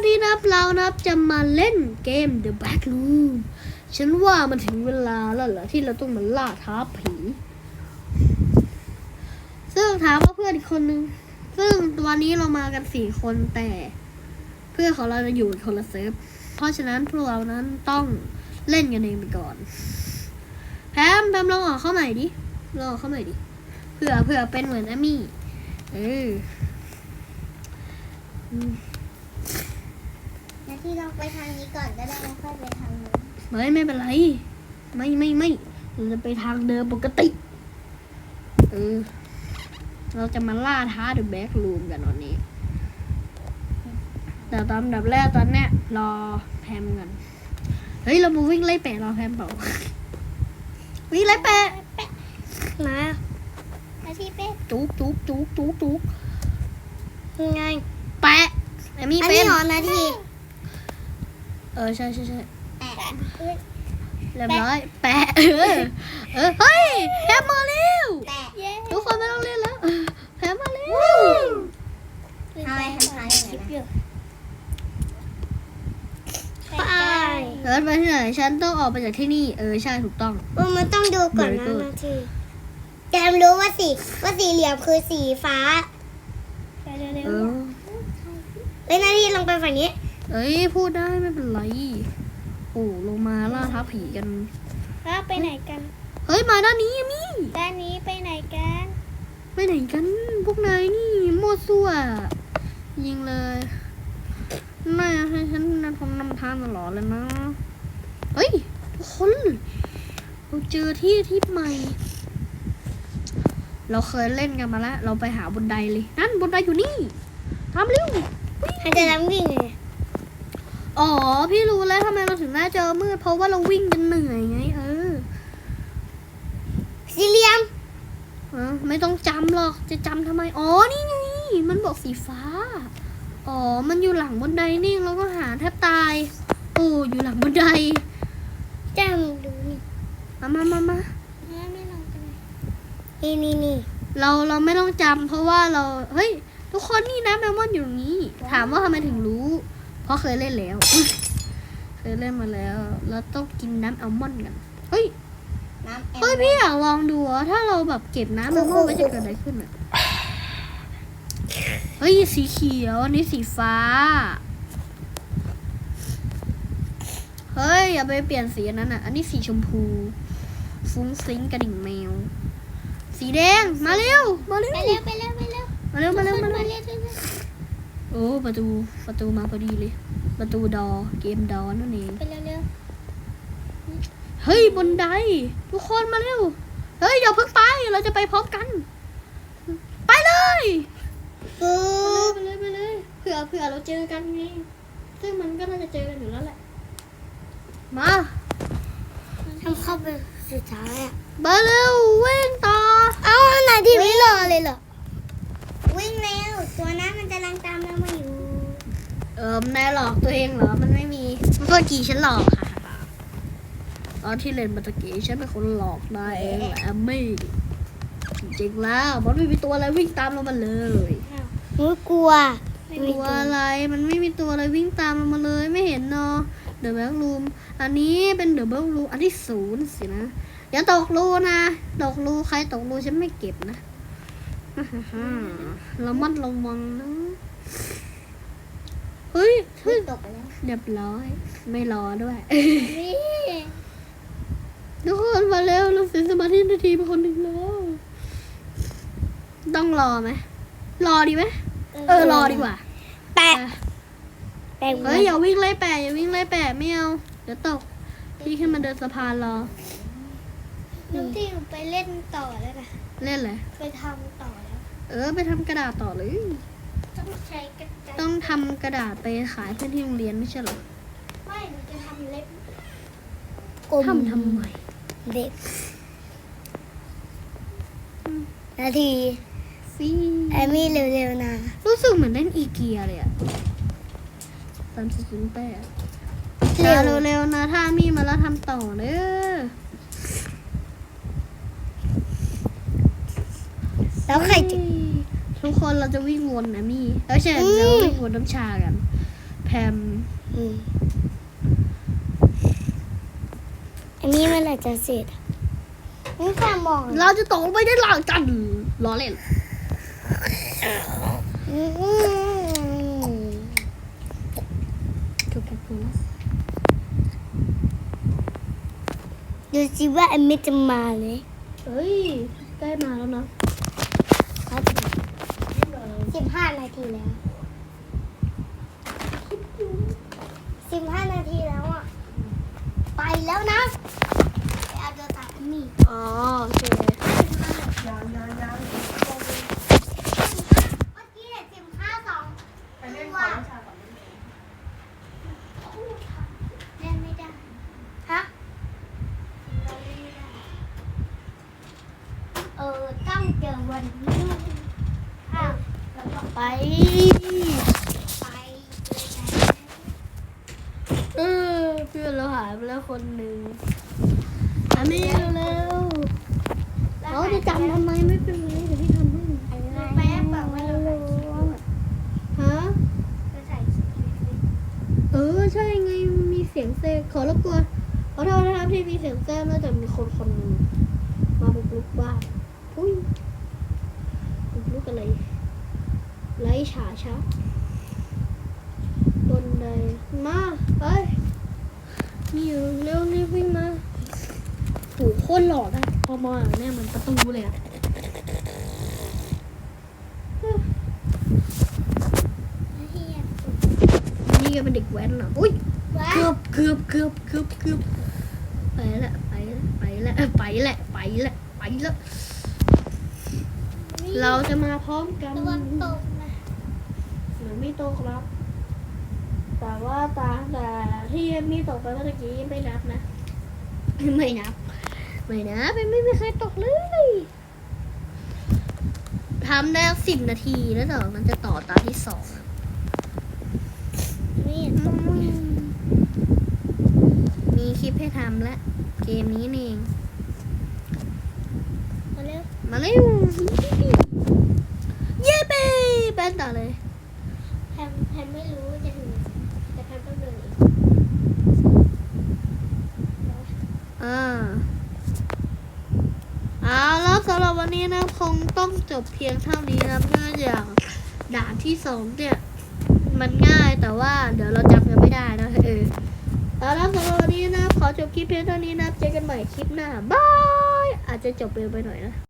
วันนี้นะครับเรานับจะมาเล่นเกม The Back Room ฉันว่ามันถึงเวลาแล้วเหรอที่เราต้องมาล่าท้าผี ซึ่งถามว่าเพื่อนอีกคนนึง ซึ่งวันนี้เรามากันสี่คนแต่ เพื่อนของเราจะอยู่คนละเซิร์ฟ เพราะฉะนั้นพวกเรานั้นต้องเล่นกันเองไปก่อน แพมแพมลองออกเข้าใหม่ดิ ลองออกเข้าใหม่ดิ เผื่อเผื่อเป็นเหมือนแอมมี่ เออ มนาที่เราไปทางนี้ก่อนก็ได้แล้วค่อยไปทางนู้นไม่ไม่เป็นไร ไม่ไม่ไม่เราจะไปทางเดิมปกติเออเราจะมาล่าท้าเดอะแบ็กรูมกันวันนี้ แต่ตอนดับแรกตอนเนี้ยรอแพมกันเฮ้ยเรามาวิ่งไล่แปะรอแพมเปล่าวิ่งไล่แปะมานาที่เป็ดจุกจุกจุกจุกจุกยังไงแปะแอมมี่อันเป็นี้นหอนาที ออใช่ใช่ใช่แปะเรียบร้อย แปะเออเออเฮ้ยแพมมาเร็วแปะเย้ทุกคนไม่ต้องเล่นแล้วแพมมาเร็วทำไมทำทายอย่างนั้นนะไปเดินไปที่ไหนฉันต้องออกไปจากที่นี่เออใช่ถูกต้องมันต้องดูก่อนนะ Very good นาทีแกมรู้ว่าสีว่าสีเหลี่ยมคือสีฟ้าไปเร็วเออๆเลยนาทีลงไปฝั่งนี้ เอ้ยพูดได้ไม่เป็นไรโอ้ลงมาล่าท้าผีกันถ้าไปไหนกัน เฮ้ยมาด้านนี้อะมี่ด้านนี้ไปไหนกัน ไปไหนกันพวกนายนี่มั่วซั่ว ยิงเลยน่าให้ฉันนำทำนำทางตลอดเลยนะเฮ้ยทุกคนเราเจอที่ที่ใหม่ เราเคยเล่นกันมาแล้ว เราไปหาบนไดเลย นั่นบนไดอยู่นี่ทำเร็วให้จะน้ำวิ่งไง อ๋อ พี่รู้แล้วทำไมเราถึงได้เจอมืด เพราะว่าเราวิ่งกันเหนื่อยไง เออสี่เหลี่ยมเออไม่ต้องจำหรอก จะจำทำไม อ๋อ นี่ไง มันบอกสีฟ้า อ๋อ มันอยู่หลังบนไดนี่เราก็หาแทบตาย โอ้อยู่หลังบนไดจำดูนี่ มามามามาไม่ลงกันนี่นี่นี่เราเราไม่ต้องจำเพราะว่าเรา เฮ้ย ทุกคนนี่นะแมวมอนอยู่ตรงนี้ ถามว่าทำไมถึงรู้ เพราะเคยเล่นแล้ว เคยเล่นมาแล้ว แล้วต้องกินน้ำอัลมอนด์กัน เฮ้ย น้ำแอมเฮ้ยพี่อยากลองดูอะถ้าเราแบบเก็บน้ำอัลมอนด์ไว้จะเกิดอะไรขึ้นอะเฮ้ยสีเขียวอันนี้สีฟ้า เฮ้ยอย่าไปเปลี่ยนสีอันนั้นอะอันนี้สีชมพู ฟุ้งฟิ้งกระดิ่งแมว สีแดงมาเร็วมาเร็วไปเร็วไปเร็วไปเร็วมาเร็วมาเร็วมามาเร็วเร็วเร็ว โอ้ประตูประตูมาพอดีเลย ประตูดอเกมดอนั่นเองไปเร็วเร็วเฮ้ยบนไดทุกคนมาเร็วเฮ้ยอย่าเพิ่งไปเราจะไปพร้อมกัน ไปเลยปุ๊บไปเลยไปเลยเผื่อเผื่อเราเจอกันไงซึ่งมันก็น่าจะเจอกันอยู่แล้วแหละ มาทำเข้าไปสุดท้ายอะมาเร็ววิ่งต่อ เอ้าไหนที่ไม่รอเลยเหรอวิ่งเร็วตัวนั้นมันกำลังต เออนายหลอกตัวเองเหรอ มันไม่มีเมื่อกี้ฉันหลอกค่ะ ตอนที่เล่นมาตะกี้ฉันเป็นคนหลอกนายเองแหละไม่จริงๆแล้วมันไม่มีตัวอะไรวิ่งตามเรามาเลย หนูกลัวตัวอะไร มันไม่มีตัวอะไรวิ่งตามเรามาเลย ไม่เห็นเนาะเดอะแบ็กรูม อันนี้เป็นเดอะแบ็กรูม อันที่ศูนย์สินะ อย่าตกรูนะ ตกรูใครตกรูฉันไม่เก็บนะ เรามัดระวังนะ ฮ้ยเฮ้ยตกไปแล้วเรียบร้อย ไม่รอด้วย นี่ทุกคนมาแล้วเราเสียสมาธินาทีไปคนหนึ่งแล้ว ต้องรอไหมรอดีไหมเออรอดีกว่า แปะอะแปะเฮ้ยอย่าวิ่งไล่แปะอย่าวิ่งไล่แปะไม่เอาเดี๋ยวตกพี่ขึ้นมาเดินสะพานรอน้องที่หนูไปเล่นต่อแล้วนะเล่นเลยไปทำต่อแล้ว เออ ไปทำกระดาษต่อเลย ต้องใช้กระจาย ต้องทำกระดาษไปขายเพื่อนที่โรงเรียนไม่ใช่เหรอ ไม่หนูจะทำเล็บทำทำไมเล็บนาทีฟีแอมมี่เร็วๆนะ รู้สึกเหมือนเล่นอีเกียเลยอะตามสิบแปดเร็วเร็วเร็วๆนะถ้ามีมาแล้วทำต่อเด้อแล้วใครจะ ทุกคนเราจะวิ่งวนนะมี่เออใช่เราวิ่งวนน้ำชากันไปแพมอืมอันนี้เมื่อไหร่จะเสร็จอะนี่แค่มองเราจะตกลงไปได้หลังกันล้อเล่นอืมถูกแค่คุณดูสิว่าเอมมี่จะมาเลยเฮ้ยใกล้มาแล้วนะ สิบห้านาทีแล้วสิบห้านาทีแล้วอะ ไปแล้วนะไปเอาเดตาเอมมี่ อ๋อโอเคเมื่อกี้เนี่ยสิบห้าสองตัวเล่นไม่ได้ ฮะ เออต้องเจอวันนี้อ้าวแล้วก็ ไปไปเลยนะเออเพื่อนเราหายไปแล้วคนหนึ่งทำนี่เร็วๆเขาจะจำทำไมไม่เป็นไรเดี๋ยวพี่ทำให้อะไรแป๊บแบบว่าเราถ่ายคลิปไว้ฮะเราถ่ายคลิปไว้เออใช่ไงมีเสียงเซกขอรบกวนขอโทษนะครับที่มีเสียงแซมน่าจะมีคนคนหนึงมาบุกลุกบ้านอุ้ยบุกลุกอะไร ไร้ฉาชักบนใดมาไปนี่อยู่เร็วนี่วิ่งมาโหโคตรหล่อนะพอมองอย่างเนี้ยมันประตูเลยอะเฮียนี่ก็เป็นเด็กแว้นอะอุ้ยว้าเกือบเกือบเกือบเกือบเกือบไปละไปละไปละไปละไปละไปละ เราจะมาพร้อมกันตะวันตกนะเหมือนไม่โตครับ แต่ว่าตาแต่ที่มีตกไปเมื่อกี้ไม่นับนะ ไม่นับ ไม่นับไม่ไม่มีใครตกเลยทำได้สิบนาทีแล้วเดี๋ยวมันจะต่อตาที่สองนี่มีคลิปให้ทำแล้วเกมนี้นี่เอง มาเร็วมาเร็วเย้เป้แป้นต่อเลยแพมแพมไม่รู้จะถึงแต่แพมต้องเดินอีกอ่าเอาแล้วสำหรับวันนี้นะคงต้องจบเพียงเท่านี้นะเนื่องจากด่านที่สองเนี่ย มันง่ายแต่ว่าเดี๋ยวเราจำกันไม่ได้นะเออเอาแล้วสำหรับวันนี้นะขอจบคลิปเพียงเท่านี้นะเจอกันใหม่คลิปหน้าบายอาจจะจบเร็วไปหน่อยนะ